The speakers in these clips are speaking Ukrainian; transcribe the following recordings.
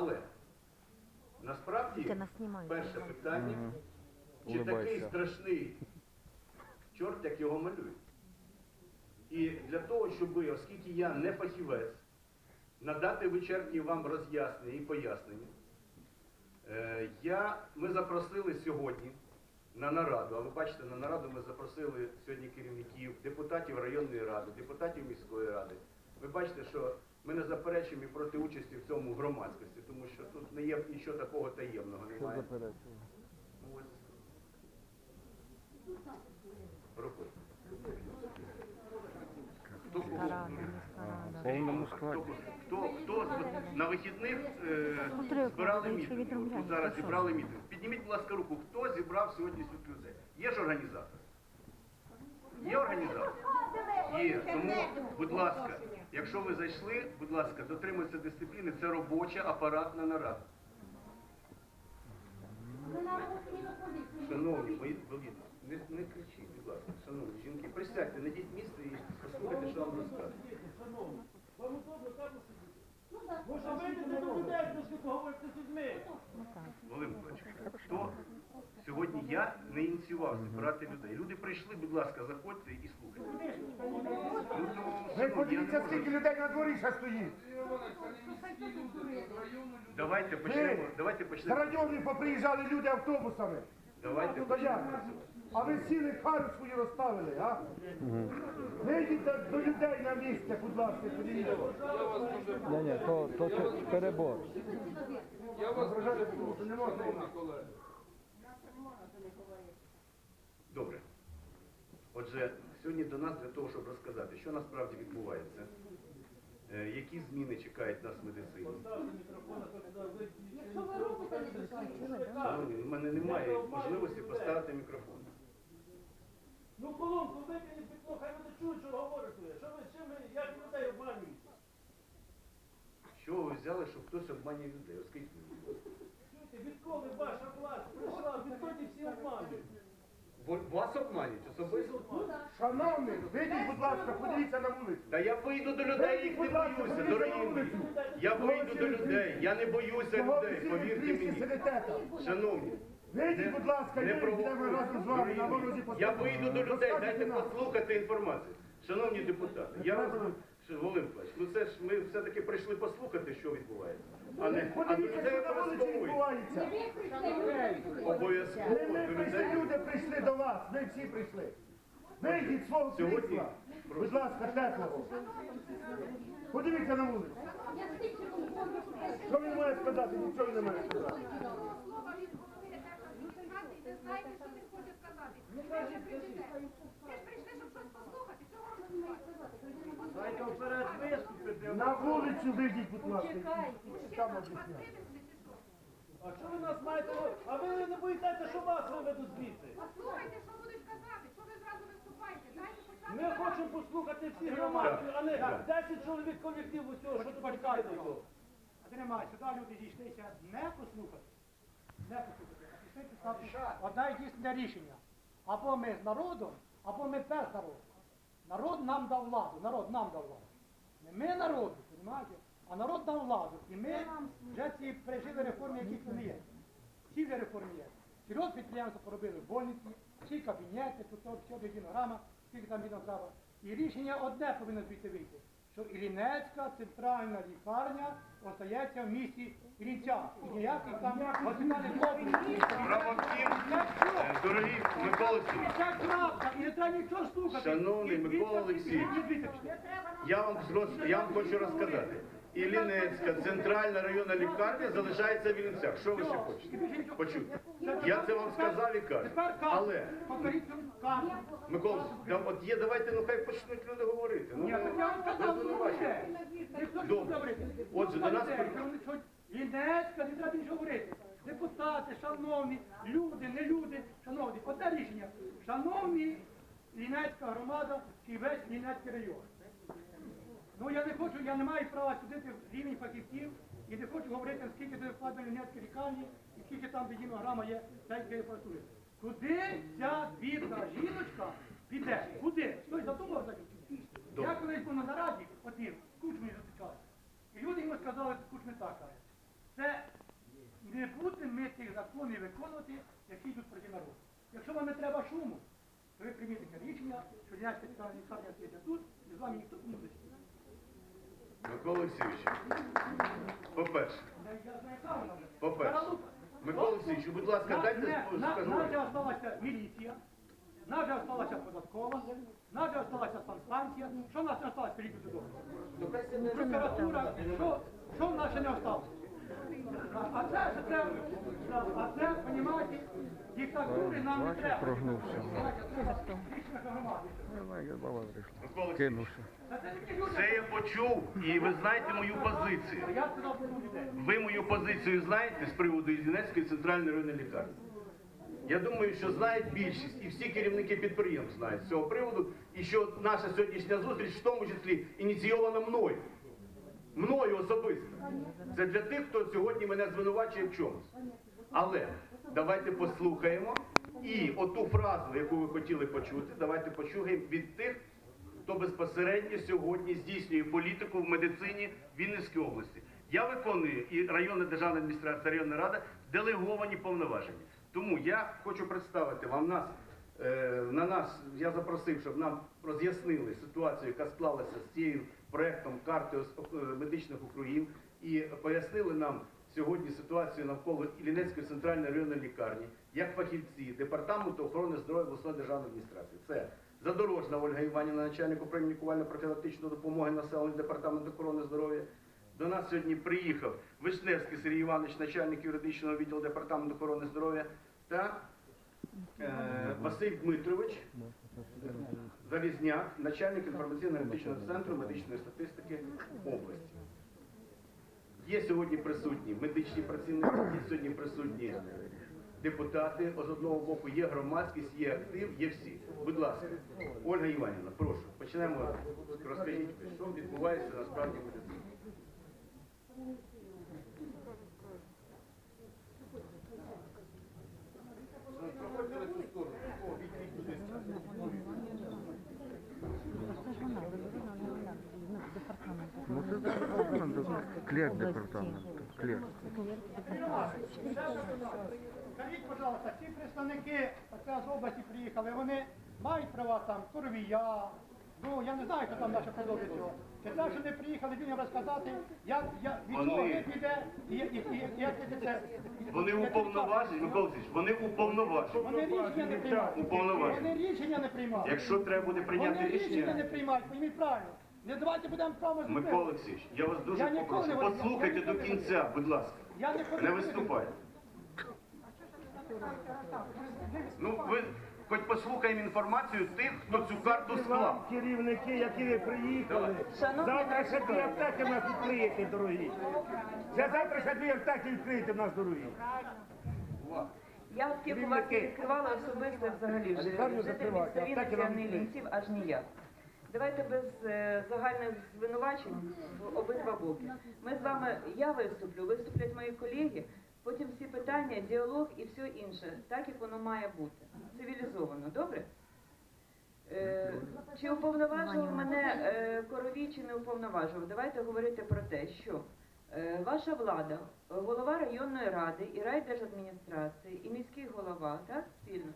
Але насправді перше питання, чи такий страшний чорт, як його малюють. І для того, щоб, оскільки я не фахівець, надати вичерпні вам роз'яснення і пояснення, е, я, ми запросили сьогодні на нараду, а ви бачите, на нараду ми запросили сьогодні керівників, депутатів районної ради, депутатів міської ради. Ви бачите, що ми не заперечуємо і проти участі в цьому громадськості, тому що тут не є нічого такого таємного, немає. Ну, ось. Хто. Повному Хто, хто, хто на вихідних е, збирали мітинг? От зараз зібрали мітинг. Підніміть, будь ласка, руку. Хто зібрав сьогодні тут людей? Є ж організатор? Є організатор? Є. Тому, будь ласка, якщо ви зайшли, будь ласка, дотримуйтеся дисципліни. Це робоча апаратна нарада. Шановні мої великі, не, не кричіть, будь ласка, шановні жінки, присядьте, найдіть місце і послухайте, що вам розкажуть. Може вийдете до людей, трошки поговорити з людьми. Ну. Володимир Миколаївич, хто сьогодні я не ініціював збирати людей. Люди прийшли, будь ласка, заходьте і слухайте. Ну, Ви не подивіться, скільки людей на дворі ще стоїть. Давайте почнемо. Давайте З почнемо. районів поприїжджали люди автобусами. Давайте як? почнемо. А ви сіли харю свою розставили, а? Вийдіть до, до людей на місце, будь ласка, подивіться. Ні, ні, то, то це перебор. Не можна. Добре. Отже, сьогодні до нас для того, щоб розказати, що насправді відбувається, е, які зміни чекають нас в медицині. У мене немає можливості поставити мікрофон. Ну колонку викинь пішло, хай вони чують, що говорите. Що ви, чим ви, як людей обманюєте? Що ви взяли, що хтось обманює людей? Мені. Чуєте, відколи ваша власть прийшла, відтоді всі обманюють. Бо- Вас обманюють особисто? Шановні, вийдіть, будь ласка, подивіться на вулицю. Та я вийду до людей, їх не боюся, дорогі мої. Я вийду до людей, я не боюся ви людей, всі повірте мені. сидите там? Шановні, Вийдіть, будь ласка, не і йдемо разом з вами на ворозі Дорогі мої. Я вийду до людей, дайте послухати інформацію. Шановні депутати, я вас Володимир Миколаївич, ну це ж ми все-таки прийшли послухати, що відбувається. А не, а до Подивіться, людей що на вулиці обов'язково. відбувається. Обов'язково Не ми до прийшли, людей. люди прийшли до вас, ми всі прийшли. Вийдіть з свого Сьогодні крісла. Будь ласка, теплого. Подивіться на вулицю. Що він має сказати? Нічого він не має сказати. слова знаєте, що він хоче сказати. Ви ж прийшли, щоб щось послухати. Чого ви. На вулицю вийдіть, будь ласка. Чи що? А що ви нас маєте? А ви не боїтеся, що вас виведуть звідси? Послухайте, що будуть казати. Що ви зразу виступаєте? Дайте почати. Ми хочемо послухати всі громади, а не 10 чоловік колективу цього, що тут. А ти немає, сюди люди дійшлися не послухати, не послухати, а пішли писати одне єдине рішення. Або ми з народом, або ми без народу. Народ нам дав владу, народ нам дав владу. Не ми народу, розумієте? А народ дав владу. І ми вже ці пережили реформи, які вони є. Всі вже реформи є. Серйозні підприємства поробили больниці, всі кабінети, тут до гінограма, скільки там гінограма. І рішення одне повинно звідти вийти, що Іллінецька центральна лікарня остається в місті Іллінця. І ніяких там госпітальних е, дорогі Микола Олексійович, Це правда, і не треба нічого слухати. Шановний І Микола і вам, я вам хочу розказати. Іллінецька центральна районна лікарня залишається в Іллінцях. Що ви ще хочете? Почути. Я це вам сказав і кажу. Але. Микола, от є, давайте, ну хай почнуть люди говорити. Ну, Ні, я вам сказав, що звинувачуєте. Добре. Отже, до нас Лінецька, не треба нічого говорити. Депутати, шановні, люди, не люди, шановні, одне рішення. Шановні Лінецька громада і весь Лінецький район. Ну я не хочу, я не маю права судити рівень фахівців і не хочу говорити, скільки де вкладено Лінецькій лікарні і скільки там гінограма є цієї апаратури. Куди ця бідна жіночка піде? Куди? Хтось задумав за цю? Я колись був на нараді, один, кучмі затикав. І люди йому сказали, кучми так каже. Це не будемо ми тих законів виконувати, які йдуть проти народу. Якщо вам не треба шуму, то ви прийміть таке рішення, що центральна лікарня стоїть тут, і з вами ніхто не буде. Микола Олексійович, по-перше, по-перше, Микола Олексійович, будь ласка, дайте скажу. Наша осталася міліція, наша осталася податкова, наша осталася санстанція. Що в нас не осталось, скажіть додому? Прокуратура, що, що в нас ще не осталось? А, це, що це, а це, розумієте, диктатури нам не треба. прогнувся. Давай, я баба прийшла. Кинувся. Це я почув, і ви знаєте мою позицію. Ви мою позицію знаєте з приводу Ізюнецької центральної районної лікарні? Я думаю, що знають більшість і всі керівники підприємств знають з цього приводу, і що наша сьогоднішня зустріч в тому числі ініційована мною. Мною особисто. Це для тих, хто сьогодні мене звинувачує в чомусь. Але давайте послухаємо і оту фразу, яку ви хотіли почути, давайте почуємо від тих, хто безпосередньо сьогодні здійснює політику в медицині Вінницької області. Я виконую і районна державна адміністрація, районна рада делеговані повноваження. Тому я хочу представити вам нас. е, На нас я запросив, щоб нам роз'яснили ситуацію, яка склалася з цією проектом карти е, медичних округів, і пояснили нам сьогодні ситуацію навколо Іллінецької центральної районної лікарні, як фахівці департаменту охорони здоров'я обласної державної адміністрації. Це Задорожна Ольга Іванівна, начальник управління лікувально-профілактичної допомоги населенню департаменту охорони здоров'я. До нас сьогодні приїхав Вишневський Сергій Іванович, начальник юридичного відділу департаменту охорони здоров'я, та е, Василь Дмитрович, Залізняк, начальник інформаційно-аналітичного центру медичної статистики області. Є сьогодні присутні медичні працівники, є сьогодні присутні депутати з одного боку, є громадськість, є актив, є всі. Будь ласка, Ольга Іванівна, прошу, почнемо. Розкажіть, що відбувається насправді в медицині. Ну це департамент, клерк департаменту. Клерк. Скажіть, пожалуйста, ці представники з області приїхали, вони мають права там, коровія, ну я не знаю, хто там наше продовжує цього. Чи те, що не приїхали людям розказати, як, як від Вони- чого вид іде, і, і, і, і як це це. Вони уповноважені, Микола Олексійович, вони уповноважені. Вони рішення не приймають. Уповноважені. Вони рішення не приймають. Якщо треба буде прийняти Вони рішення не рішення, приймають, пойміть правильно. Не давайте будемо право Микола Олексійович, я вас дуже Я ніколи не попрошу, послухайте я до ніколи не- кінця, будь ласка. Я не хочу. Не виступайте. Ну, ви хоч послухаємо інформацію тих, хто цю карту Вам склав. керівники, які ви приїхали. Шановні Завтра ще дві аптеки в нас відкриєте, дорогі. Вже завтра ще дві аптеки відкриєте в нас, дорогі. Я аптеку вас не відкривала особисто взагалі вже. лікарню Житель закривати, аптеки Вінниці, вам не лінців аж ніяк. Давайте без е, загальних звинувачень в обидва боки. Ми з вами, я виступлю, виступлять мої колеги, потім всі питання, діалог і все інше, так як воно має бути. Цивілізовано, добре? Е, Чи уповноважував мене е, коровій, чи не уповноважував? Давайте говорити про те, що е, ваша влада, голова районної ради і райдержадміністрації, і міський голова, так, спільно,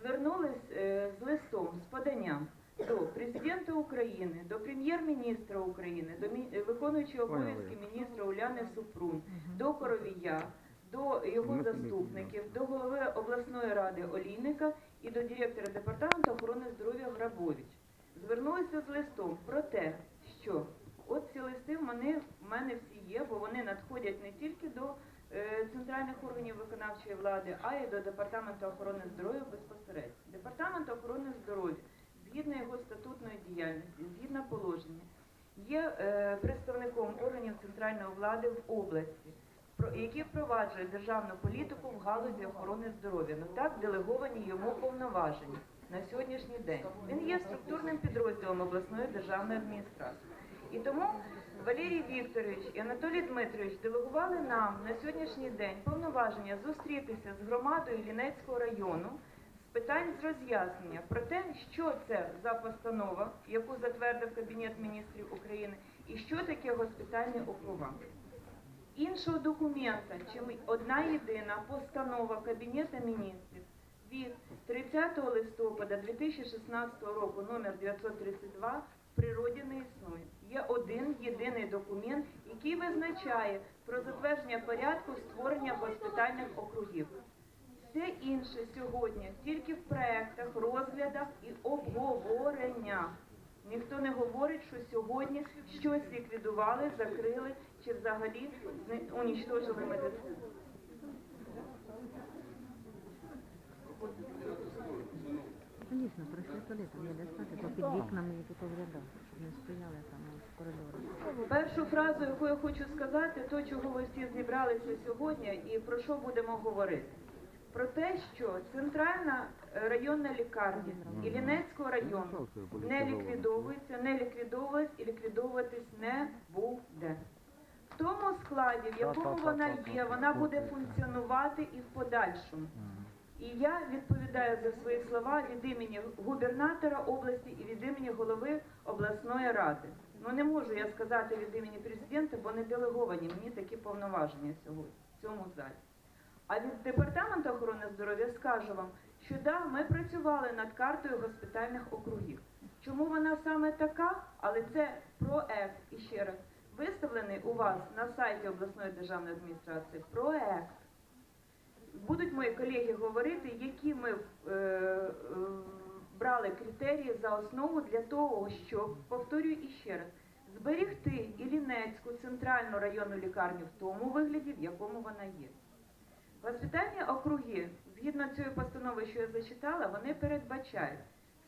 звернулись е, з листом, з поданням до президента України, до прем'єр-міністра України, до е, виконуючого обов'язки міністра Уляни Супрун, до Коровія, до його заступників, до голови обласної ради Олійника і до директора департаменту охорони здоров'я Грабович. Звернулися з листом про те, що от ці листи в мене, в мене всі є, бо вони надходять не тільки до е, центральних органів виконавчої влади, а й до департаменту охорони здоров'я безпосередньо. Департамент охорони здоров'я, згідно його статутної діяльності, згідно положення, є е, представником органів центральної влади в області, про- які впроваджують державну політику в галузі охорони здоров'я. Ну так делеговані йому повноваження на сьогоднішній день. Він є структурним підрозділом обласної державної адміністрації. І тому Валерій Вікторович і Анатолій Дмитрович делегували нам на сьогоднішній день повноваження зустрітися з громадою Лінецького району питань з роз'яснення про те, що це за постанова, яку затвердив Кабінет міністрів України, і що таке госпітальні округа. Іншого документа, чим одна єдина постанова Кабінету міністрів від 30 листопада 2016 року номер 932 в природі не існує. Є один єдиний документ, який визначає про затвердження порядку створення госпітальних округів. Все інше сьогодні тільки в проектах, розглядах і обговореннях. Ніхто не говорить, що сьогодні щось ліквідували, закрили чи взагалі унічтожили медицину. Ну, Дійсно, пройшли там є де то під вікнами і тут в рядах, щоб не стояли там в коридорі. Першу фразу, яку я хочу сказати, то, чого ви всі зібралися сьогодні і про що будемо говорити. Про те, що центральна е, районна лікарня Іллінецького району не ліквідовується, не ліквідовувалась і ліквідовуватись не буде. В тому складі, в якому вона є, вона буде функціонувати і в подальшому. І я відповідаю за свої слова від імені губернатора області і від імені голови обласної ради. Ну не можу я сказати від імені президента, бо не делеговані мені такі повноваження сьогодні в цьому залі. А від департаменту охорони здоров'я скажу вам, що да, ми працювали над картою госпітальних округів. Чому вона саме така? Але це проект і ще раз виставлений у вас на сайті обласної державної адміністрації. Проект. Будуть мої колеги говорити, які ми е, е, брали критерії за основу для того, щоб, повторюю іще раз, зберегти Іллінецьку центральну районну лікарню в тому вигляді, в якому вона є. Госпітальні округи, згідно цієї постанови, що я зачитала, вони передбачають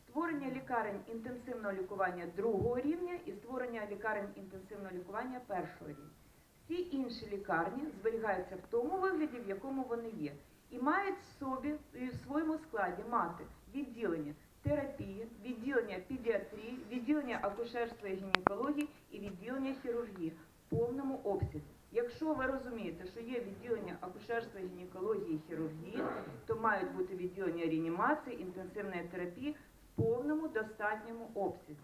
створення лікарень інтенсивного лікування другого рівня і створення лікарень інтенсивного лікування першого рівня. Всі інші лікарні зберігаються в тому вигляді, в якому вони є, і мають в собі і в своєму складі мати відділення терапії, відділення педіатрії, відділення акушерства і гінекології і відділення хірургії в повному обсязі. Якщо ви розумієте, що є відділення акушерства, гінекології хірургії, то мають бути відділення реанімації, інтенсивної терапії в повному достатньому обсязі.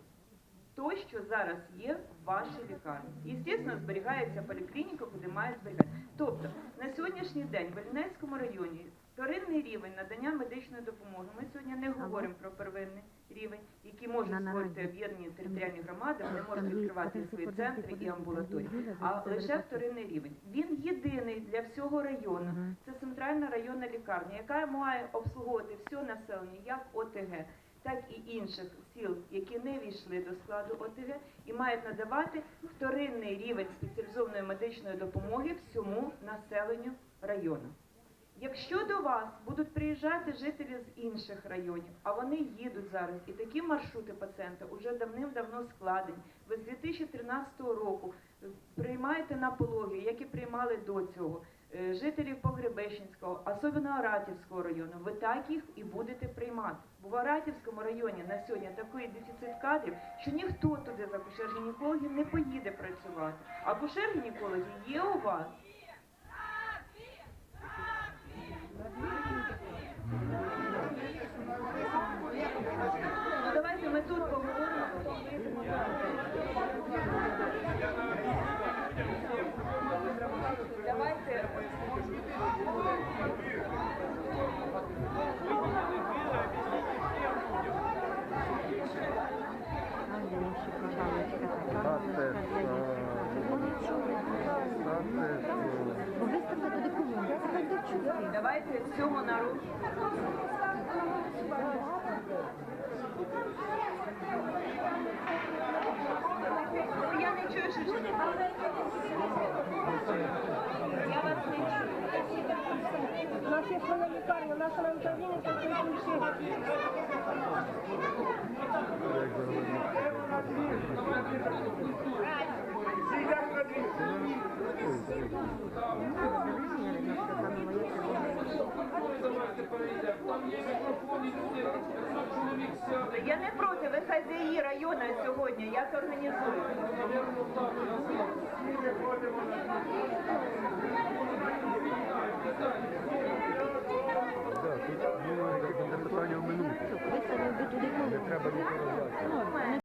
То, що зараз є в вашій лікарні. І, звісно, зберігається поліклініка, куди має зберігати. Тобто, на сьогоднішній день в Альнецькому районі вторинний рівень надання медичної допомоги. Ми сьогодні не говоримо про первинний рівень, який можуть створити об'єднані територіальні громади, вони можуть відкривати свої центри і амбулаторії. А лише вторинний рівень. Він єдиний для всього району. Це центральна районна лікарня, яка має обслуговувати все населення, як ОТГ, так і інших сіл, які не війшли до складу ОТГ, і мають надавати вторинний рівень спеціалізованої медичної допомоги всьому населенню району. Якщо до вас будуть приїжджати жителі з інших районів, а вони їдуть зараз, і такі маршрути пацієнта вже давним-давно складені. Ви з 2013 року приймаєте на пологи, як і приймали до цього, е, жителів Погребещенського, особливо Аратівського району, ви так їх і будете приймати. Бо в Аратівському районі на сьогодні такий дефіцит кадрів, що ніхто туди з акушер-гінекологів не поїде працювати. Акушер-гінекологи є у вас. Ну, давайте ми тут поговоримо. Давайте. Там, де інші галочка, така Та це галочка ж, для дітей. Вони чують. Та це ж, е, Бо виставте туди колонку, це хай дочують. Давайте всьому народу. Я не чую, що чути. Я вас не чую. У нас є лікарня, наша нам країні, там прийшли всі. Сидять на дві. Я не її району сьогодні, як організую. це питання в минуту. Не треба. Ну,